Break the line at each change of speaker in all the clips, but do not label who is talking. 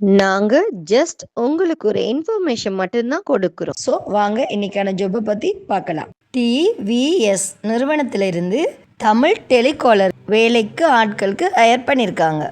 நாங்க ஜஸ்ட் உங்களுக்கு ஒரு இன்ஃபர்மேஷன் மட்டும்தான் கொடுக்குறோம். ஸோ வாங்க இன்னைக்கான ஜாப்பை பத்தி பார்க்கலாம். டிவிஎஸ் நிறுவனத்திலிருந்து தமிழ் டெலிகாலர் வேலைக்கு ஆட்களுக்கு ஹயர் பண்ணியிருக்காங்க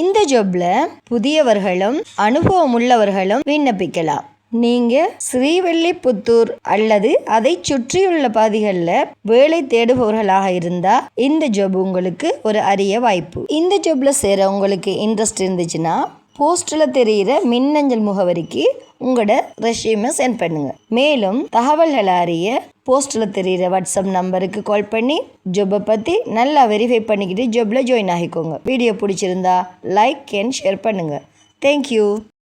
இந்த ஜொப்ல புதியவர்களும் அனுபவம் உள்ளவர்களும் விண்ணப்பிக்கலாம். நீங்க ஸ்ரீவில்லிபுத்தூர் அல்லது அதை சுற்றியுள்ள பகுதிகளில் வேலை தேடுபவர்களாக இருந்தா இந்த ஜாப் உங்களுக்கு ஒரு அரிய வாய்ப்பு. இந்த ஜாப்ல சேர உங்களுக்கு இன்ட்ரெஸ்ட் இருந்துச்சுன்னா போஸ்டில் தெரிகிற மின்னஞ்சல் முகவரிக்கு உங்களோட ரெஷ்யூமை சென்ட் பண்ணுங்க. மேலும் தகவல்கள் அறிய போஸ்டில் தெரிகிற வாட்ஸ்அப் நம்பருக்கு கால் பண்ணி ஜொப்பை பற்றி நல்லா வெரிஃபை பண்ணிக்கிட்டு ஜொப்பில் ஜாயின் ஆகிக்கோங்க. வீடியோ பிடிச்சிருந்தா லைக் அண்ட் ஷேர் பண்ணுங்கள் தேங்க்யூ